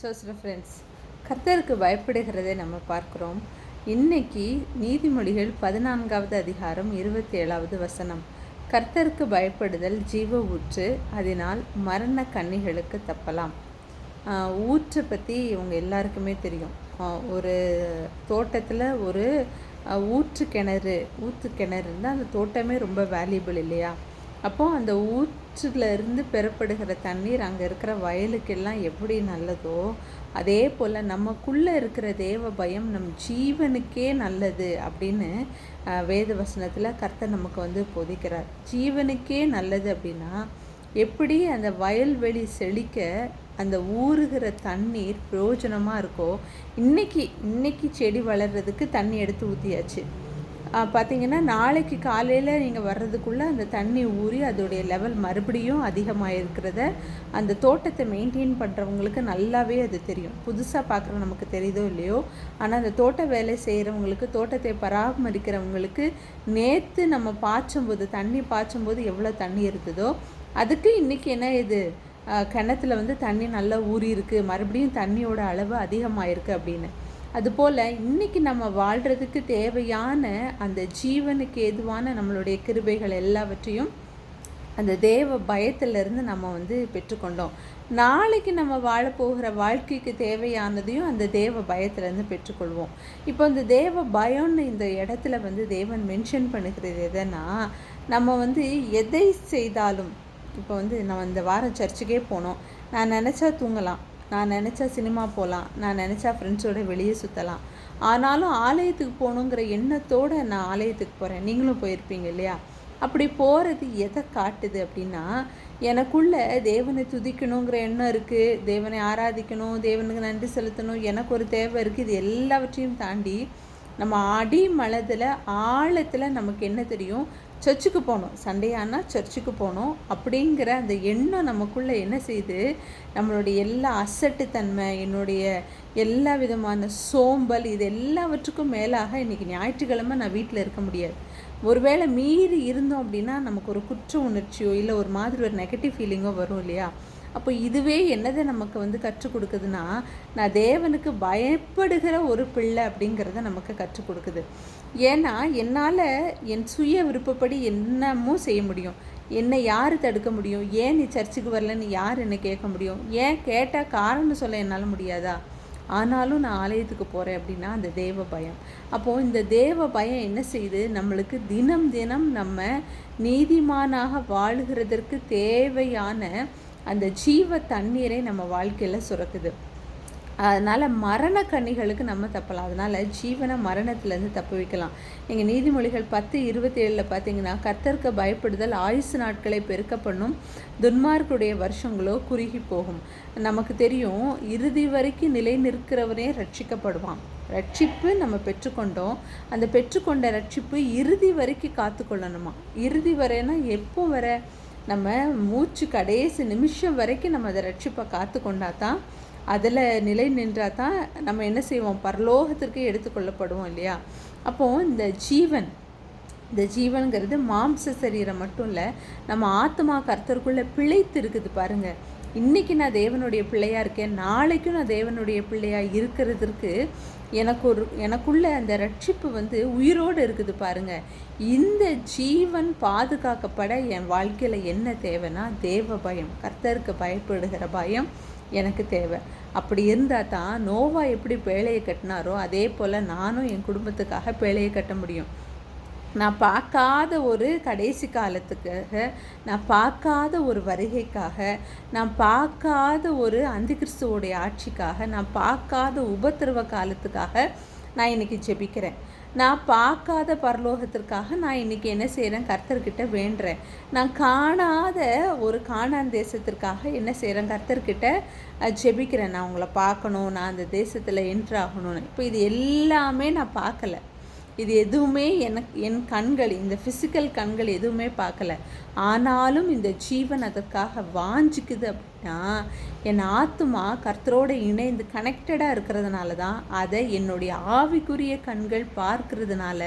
சோஸ்ர friends கர்த்தருக்கு பயப்படுகிறதை நம்ம பார்க்குறோம். இன்னைக்கு நீதிமொழிகள் பதினான்காவது அதிகாரம் இருபத்தி ஏழாவது வசனம். கர்த்தருக்கு பயப்படுதல் ஜீவ ஊற்று அதனால் மரண கன்னிகளுக்கு தப்பலாம். ஊற்றை பற்றி இவங்க எல்லாருக்குமே தெரியும். ஒரு தோட்டத்தில் ஒரு ஊற்று கிணறு ஊற்று கிணறு இருந்தால் அந்த தோட்டமே ரொம்ப வேல்யூபிள் இல்லையா? அப்போது அந்த ஊற்றுல இருந்து பெறப்படுகிற தண்ணீர் அங்கே இருக்கிற வயலுக்கெல்லாம் எப்படி நல்லதோ அதே போல் நமக்குள்ளே இருக்கிற தேவ பயம் நம் ஜீவனுக்கே நல்லது அப்படின்னு வேத வசனத்தில் கர்த்தர் நமக்கு வந்து போதிக்கிறார். ஜீவனுக்கே நல்லது அப்படின்னா எப்படி அந்த வயல்வெளி செழிக்க அந்த ஊறுகிற தண்ணீர் பிரயோஜனமாக இருக்கோ இன்னைக்கு இன்னைக்கு செடி வளர்கிறதுக்கு தண்ணி எடுத்து ஊற்றியாச்சு பார்த்தீங்கன்னா நாளைக்கு காலையில் நீங்கள் வர்றதுக்குள்ளே அந்த தண்ணி ஊறி அதோடைய லெவல் மறுபடியும் அதிகமாக இருக்கிறத அந்த தோட்டத்தை மெயின்டைன் பண்ணுறவங்களுக்கு நல்லாவே அது தெரியும். புதுசாக பார்க்குற நமக்கு தெரியுதோ இல்லையோ ஆனால் அந்த தோட்ட வேலை செய்கிறவங்களுக்கு தோட்டத்தை பராமரிக்கிறவங்களுக்கு நேற்று நம்ம பாய்ச்சும்போது தண்ணி பாய்ச்சும்போது எவ்வளோ தண்ணி இருந்ததோ அதுக்கு இன்றைக்கி என்ன இது? கிணத்துல வந்து தண்ணி நல்லா ஊறி இருக்குது மறுபடியும் தண்ணியோட அளவு அதிகமாயிருக்கு அப்படின்னு. அதுபோல் இன்னைக்கு நம்ம வாழ்கிறதுக்கு தேவையான அந்த ஜீவனுக்கு ஏதுவான நம்மளுடைய கிருபைகள் எல்லாவற்றையும் அந்த தேவ பயத்திலிருந்து நம்ம வந்து பெற்றுக்கொண்டோம். நாளைக்கு நம்ம வாழப்போகிற வாழ்க்கைக்கு தேவையானதையும் அந்த தேவ பயத்திலேருந்து பெற்றுக்கொள்வோம். இப்போ இந்த தேவ பயம்னு இந்த இடத்துல வந்து தேவன் மென்ஷன் பண்ணுகிறது எதுனா நம்ம வந்து எதை செய்தாலும் இப்போ வந்து நம்ம இந்த வாரம் சர்ச்சுக்கே போனோம். நான் நினச்சா தூங்கலாம். நான் நினச்சா சினிமா போகலாம் நான் நினச்சா ஃப்ரெண்ட்ஸோட வெளியே சுற்றலாம் ஆனாலும் ஆலயத்துக்கு போகணுங்கிற எண்ணத்தோடு நான் ஆலயத்துக்கு போகிறேன் நீங்களும் போயிருப்பீங்க இல்லையா? அப்படி போகிறது எதை காட்டுது அப்படின்னா எனக்குள்ள தேவனை துதிக்கணுங்கிற எண்ணம் இருக்குது தேவனை ஆராதிக்கணும் தேவனுக்கு நன்றி செலுத்தணும் எனக்கு ஒரு தேவை இருக்குது இது எல்லாவற்றையும் தாண்டி நம்ம அடி மலதில் ஆழத்தில் நமக்கு என்ன தெரியும்? சர்ச்சுக்கு போகணும். சண்டே ஆனால் சர்ச்சுக்கு போகணும். அப்படிங்கிற அந்த எண்ணம் நமக்குள்ளே என்ன செய்யுது? நம்மளுடைய எல்லா அசட்டுத்தன்மை என்னுடைய எல்லா விதமான சோம்பல் இது எல்லாவற்றுக்கும் மேலாக இன்றைக்கி ஞாயிற்றுக்கிழமை நான் வீட்டில் இருக்க முடியாது. ஒருவேளை மீறி இருந்தோம் அப்படின்னா நமக்கு ஒரு குற்ற உணர்ச்சியோ இல்லை ஒரு மாதிரி ஒரு நெகட்டிவ் ஃபீலிங்கோ வரும் இல்லையா? அப்போ இதுவே என்னதை நமக்கு வந்து கற்றுக் கொடுக்குதுன்னா நான் தேவனுக்கு பயப்படுகிற ஒரு பிள்ளை அப்படிங்கிறத நமக்கு கற்றுக் கொடுக்குது. ஏன்னா என்னால் என் சுய விருப்பப்படி என்னமோ செய்ய முடியும். என்னை யார் தடுக்க முடியும்? ஏன் நீ சர்ச்சுக்கு வரலன்னு யார் என்னை கேட்க முடியும்? ஏன் கேட்டால் காரணம் சொல்ல என்னால் முடியாதா? ஆனாலும் நான் ஆலயத்துக்கு போகிறேன் அப்படின்னா அந்த தேவ பயம். அப்போது இந்த தேவ பயம் என்ன செய்யுது? நம்மளுக்கு தினம் தினம் நம்ம நீதிமானாக வாழுகிறதற்கு தேவையான அந்த ஜீவ தண்ணீரை நம்ம வாழ்க்கையில் சுரக்குது. அதனால் மரண கண்ணிகளுக்கு நம்ம தப்பலாம். அதனால் ஜீவனை மரணத்துலேருந்து தப்பு வைக்கலாம். எங்கள் நீதிமொழிகள் பத்து இருபத்தி ஏழில் பார்த்தீங்கன்னா கர்த்தருக்கு பயப்படுதல் ஆயுசு நாட்களை பெருக்க பண்ணும் துன்மார்க்குடைய வருஷங்களோ குறுகி போகும். நமக்கு தெரியும் இறுதி வரைக்கும் நிலை நிற்கிறவனே ரட்சிக்கப்படுவான். ரட்சிப்பு நம்ம பெற்றுக்கொண்டோம். அந்த பெற்றுக்கொண்ட ரட்சிப்பு இறுதி வரைக்கும் காத்துக்கொள்ளணுமா? இறுதி வரைன்னா எப்போ வர? நம்ம மூச்சு கடைசி நிமிஷம் வரைக்கும் நம்ம அதை ரட்சிப்பை காத்து கொண்டா தான் அதில் நிலை நின்றால் தான் நம்ம என்ன செய்வோம்? பரலோகத்திற்கு எடுத்துக்கொள்ளப்படுவோம் இல்லையா? அப்போது இந்த ஜீவன் இந்த ஜீவனுங்கிறது மாம்ச சரீரம் மட்டும் இல்லை நம்ம ஆத்மா கர்த்தருக்குள்ளே பிழைத்து இருக்குது பாருங்கள் இன்றைக்கி நான் தேவனுடைய பிள்ளையாக இருக்கேன். நாளைக்கும் நான் தேவனுடைய பிள்ளையாக இருக்கிறதுக்கு எனக்கு ஒரு எனக்குள்ள அந்த ரட்சிப்பு வந்து உயிரோடு இருக்குது பாருங்க. இந்த ஜீவன் பாதுகாக்கப்பட என் வாழ்க்கையில் என்ன தேவைன்னா தேவ பயம். கர்த்தருக்கு பயப்படுகிற பயம் எனக்கு தேவை. அப்படி இருந்தால் தான் நோவா எப்படி பேழையை கட்டினாரோ அதே போல் நானும் என் குடும்பத்துக்காக பேழையை கட்ட முடியும். நான் பார்க்காத ஒரு கடைசி காலத்துக்காக நான் பார்க்காத ஒரு வருகைக்காக நான் பார்க்காத ஒரு அந்திகிறிஸ்துவோடைய ஆட்சிக்காக நான் பார்க்காத உபத்திரவ காலத்துக்காக நான் இன்னைக்கு ஜெபிக்கிறேன். நான் பார்க்காத பரலோகத்திற்காக நான் இன்னைக்கு என்ன செய்கிறேன் கர்த்தர்கிட்ட வேண்டுறேன். நான் காணாத ஒரு காணான் தேசத்திற்காக என்ன செய்கிறேன் கர்த்தர்கிட்ட ஜெபிக்கிறேன். நான் உங்களை பார்க்கணும். நான் அந்த தேசத்தில் என்ட்ரு ஆகணும்னு. இப்போ இது எல்லாமே நான் பார்க்கல. இது எதுவுமே எனக்கு என் கண்கள் இந்த ஃபிசிக்கல் கண்கள் எதுவுமே பார்க்கல. ஆனாலும் இந்த ஜீவன் அதற்காக வாஞ்சிக்குது அப்படின்னா என் ஆத்துமா கர்த்தரோடு இணைந்து கனெக்டடாக இருக்கிறதுனால தான் அதை என்னுடைய ஆவிக்குரிய கண்கள் பார்க்கறதுனால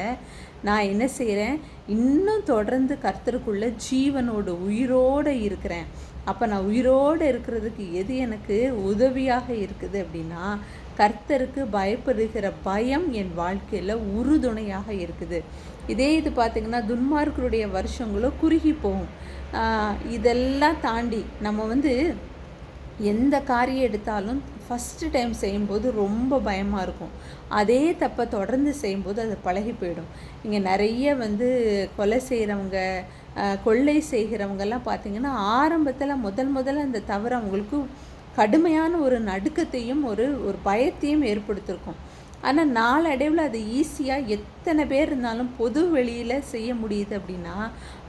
நான் என்ன செய்கிறேன் இன்னும் தொடர்ந்து கர்த்தருக்குள்ள ஜீவனோடு உயிரோடு இருக்கிறேன். அப்போ நான் உயிரோடு இருக்கிறதுக்கு எது எனக்கு உதவியாக இருக்குது அப்படின்னா கர்த்தருக்கு பயப்படுகிற பயம் என் வாழ்க்கையில் உறுதுணையாக இருக்குது. இதே இது பார்த்திங்கன்னா துன்மார்க்கருடைய வருஷங்களும் குறுகி போகும். இதெல்லாம் தாண்டி நம்ம வந்து எந்த காரியம் எடுத்தாலும் ஃபஸ்ட்டு டைம் செய்யும்போது ரொம்ப பயமாக இருக்கும். அதே தப்பை தொடர்ந்து செய்யும்போது அது பழகி போயிடும். இங்கே நிறைய வந்து கொலை செய்கிறவங்க கொள்ளை செய்கிறவங்கெல்லாம் பார்த்திங்கன்னா ஆரம்பத்தில் முதல் முதல்ல அந்த தவறு அவங்களுக்கு கடுமையான ஒரு நடுக்கத்தையும் ஒரு ஒரு பயத்தையும் ஏற்படுத்தியிருக்கும் ஆனால் நாளடைவில் அது ஈஸியாக எத்தனை பேர் இருந்தாலும் பொது வெளியில் செய்ய முடியுது அப்படின்னா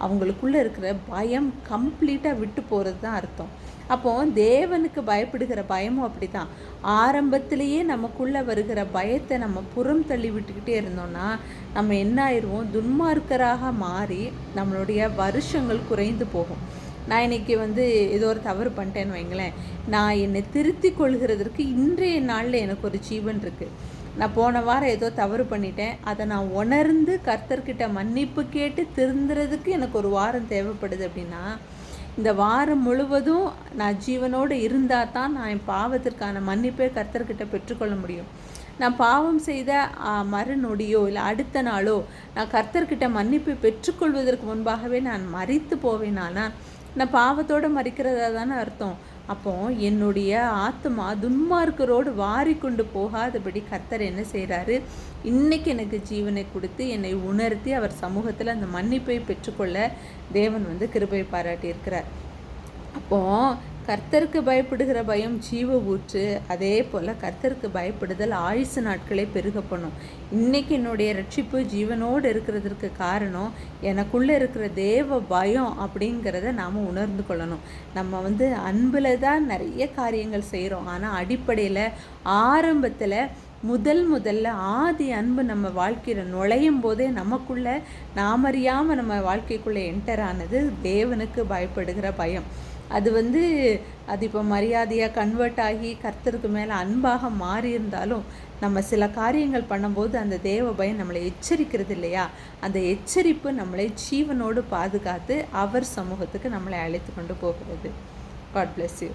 அவங்களுக்குள்ளே இருக்கிற பயம் கம்ப்ளீட்டாக விட்டு போகிறது தான் அர்த்தம். அப்போது தேவனுக்கு பயப்படுகிற பயமும் அப்படி தான் ஆரம்பத்திலேயே நமக்குள்ளே வருகிற பயத்தை நம்ம புறம் தள்ளி விட்டுக்கிட்டே இருந்தோம்னா நம்ம என்ன ஆயிடுவோம் துன்மார்க்கராக மாறி நம்மளுடைய வருஷங்கள் குறைந்து போகும். நான் இன்னைக்கு வந்து ஏதோ ஒரு தவறு பண்ணிட்டேன்னு வைங்களேன். நான் என்னை திருத்தி கொள்கிறதற்கு இன்றைய நாளில் எனக்கு ஒரு ஜீவன் இருக்குது நான் போன வாரம் ஏதோ தவறு பண்ணிட்டேன். அதை நான் உணர்ந்து கர்த்தர்கிட்ட மன்னிப்பு கேட்டு திருந்துறதுக்கு எனக்கு ஒரு வாரம் தேவைப்படுது அப்படின்னா இந்த வாரம் முழுவதும் நான் ஜீவனோடு இருந்தால் தான் நான் என் பாவத்திற்கான மன்னிப்பை கர்த்தர்கிட்ட பெற்றுக்கொள்ள முடியும். நான் பாவம் செய்த மறுநொடியோ இல்லை அடுத்த நாளோ நான் கர்த்தர்கிட்ட மன்னிப்பை பெற்றுக்கொள்வதற்கு முன்பாகவே நான் மறித்து போவேனானா நான் பாவத்தோடு மறிக்கிறதா தானே அர்த்தம். அப்போ என்னுடைய ஆத்மா துன்மார்க்கரோடு வாரி கொண்டு போகாதபடி கர்த்தர் என்ன செய்கிறாரு இன்னைக்கு எனக்கு ஜீவனை கொடுத்து என்னை உணர்த்தி அவர் சமூகத்தில் அந்த மன்னிப்பை பெற்றுக்கொள்ள தேவன் வந்து கிருபை பாராட்டியிருக்கிறார். அப்போ கர்த்தருக்கு பயப்படுகிற பயம் ஜீவ ஊற்று அதே போல் கர்த்தருக்கு பயப்படுதல் ஆயுசு நாட்களை பெருக பண்ணும். இன்றைக்கி என்னுடைய ரட்சிப்பு ஜீவனோடு இருக்கிறதுக்கு காரணம் எனக்குள்ளே இருக்கிற தேவ பயம் அப்படிங்கிறத நாம் உணர்ந்து கொள்ளணும். நம்ம வந்து அன்பில் தான் நிறைய காரியங்கள் செய்கிறோம் ஆனால் அடிப்படையில் ஆரம்பத்தில் முதல் முதல்ல ஆதி அன்பு நம்ம வாழ்க்கையில் நுழையும் போதே நமக்குள்ளே நாமறியாமல் நம்ம வாழ்க்கைக்குள்ளே என்டர் ஆனது தேவனுக்கு பயப்படுகிற பயம். அது வந்து அது இப்போ மரியாதையாக கன்வெர்ட் ஆகி கர்த்தருக்கு மேலே அன்பாக மாறி இருந்தாலும் நம்ம சில காரியங்கள் பண்ணும்போது அந்த தேவ பயம் நம்மளை எச்சரிக்கிறது இல்லையா? அந்த எச்சரிப்பு நம்மளை ஜீவனோடு பாதுகாத்து அவர் சமூகத்துக்கு நம்மளை அழைத்து கொண்டு போகிறது. God bless you